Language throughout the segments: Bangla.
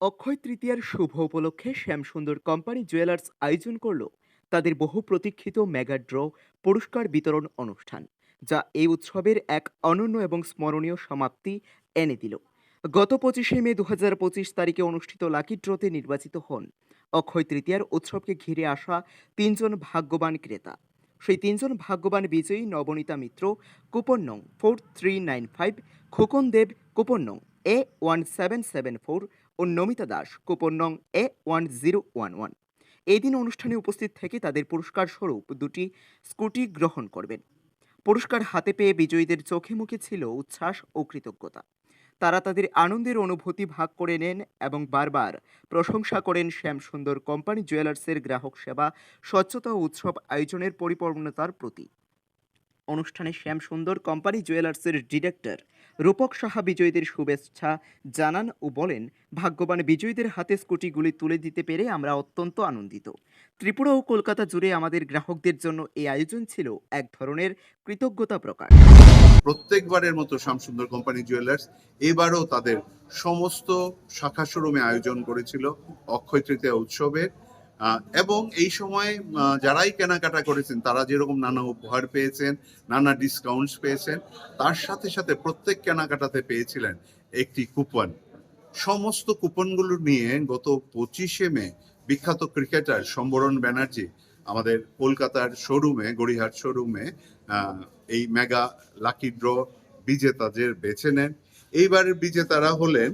অক্ষয় তৃতীয়ার শুভ উপলক্ষে শ্যামসুন্দর কোম্পানি জুয়েলার্স আয়োজন করল তাদের বহু প্রতীক্ষিত মেগা ড্র পুরস্কার বিতরণ অনুষ্ঠান, যা এই উৎসবের এক অনন্য এবং স্মরণীয় সমাপ্তি এনে দিল। গত পঁচিশে মে দু তারিখে অনুষ্ঠিত লাকি ড্রতে নির্বাচিত হন অক্ষয় তৃতীয়ার উৎসবকে ঘিরে আসা তিনজন ভাগ্যবান ক্রেতা। সেই তিনজন ভাগ্যবান বিজয়ী নবনীতা মিত্র, কুপন নং, four three nine five, Khokon Deb, coupon নং, A one seven seven four O Namita Das coupon নং A one zero one one এই দিন অনুষ্ঠানে উপস্থিত থেকে তাদের পুরস্কার স্বরূপ দুটি স্কুটি গ্রহণ করবেন। পুরস্কার হাতে পেয়ে বিজয়ীদের চোখে মুখে ছিল উচ্ছ্বাস ও কৃতজ্ঞতা। তারা তাদের আনন্দের অনুভূতি ভাগ করে নেন এবং বারবার প্রশংসা করেন শ্যামসুন্দর কোম্পানি জুয়েলার্সের গ্রাহক সেবা, স্বচ্ছতা ও উৎসব আয়োজনের পরিপূর্ণতার প্রতি। অনুষ্ঠানে শ্যামসুন্দর কোম্পানি জুয়েলার্সের ডিরেক্টর। রূপক সাহা বিজয়ীদের শুভেচ্ছা জানান ও বলেন, ভাগ্যবান বিজয়ীদের হাতে স্কুটিগুলি তুলে দিতে পেরে আমরা অত্যন্ত আনন্দিত। ত্রিপুরা ও কলকাতা জুড়ে আমাদের গ্রাহকদের জন্য এই আয়োজন ছিল এক ধরনের কৃতজ্ঞতা প্রকাশ। প্রত্যেকবারের মতো শ্যামসুন্দর কোম্পানি জুয়েলার্স এবারও তাদের সমস্ত শাখা শোরুমে আয়োজন করেছিল অক্ষয় তৃতীয়া উৎসবের। এবং এই সময় যারাই কেনাকাটা করেছেন, তারা যেরকম নানা উপহার পেয়েছেন, নানা ডিসকাউন্টস পেয়েছেন, তার সাথে সাথে প্রত্যেক কেনাকাটাতে পেয়েছিলেন একটি কুপন সমস্ত কুপনগুলো নিয়ে গত পঁচিশে মে বিখ্যাত ক্রিকেটার সম্বরণ ব্যানার্জি আমাদের কলকাতার শোরুমে গড়িহাট শোরুমে এই মেগা লাকি ড্র বিজেতাদের বেছে নেন। এইবারের বিজেতারা হলেন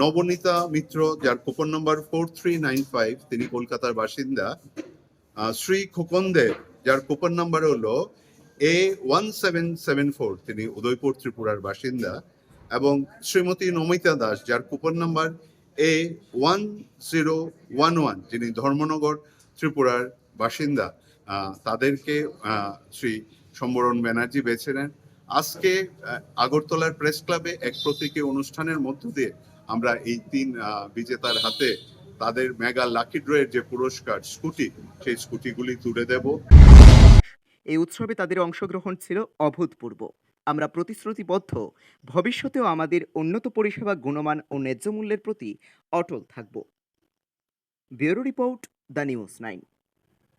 নবনীতা মিত্র, যার coupon number four three nine five তিনি কলকাতার বাসিন্দা। শ্রী খোকন দেব, যার কুপন নাম্বার হলো A one seven seven four তিনি উদয়পুর ত্রিপুরার বাসিন্দা। এবং শ্রীমতী নমিতা দাস, যার coupon number A one zero one one যিনি ধর্মনগর ত্রিপুরার বাসিন্দা। তাদেরকে শ্রী সম্বরণ ব্যানার্জি বেছে নেন। আজকে আগরতলার প্রেস ক্লাবে এক প্রতীকী অনুষ্ঠানের মধ্য দিয়ে আমরা এই তিন বিজেতার হাতে তাদের মেগা লাকি ড্রয়ের যে পুরস্কার স্কুটি, সেই স্কুটিগুলি তুলে দেব। এই উৎসবে তাদের অংশগ্রহণ ছিল অভূতপূর্ব। আমরা প্রতিশ্রুতিবদ্ধ। ভবিষ্যতেও আমাদের উন্নত পরিষেবা গুণমান ও ন্যায্য মূল্যের প্রতি অটল থাকব। Bureau report the news nine.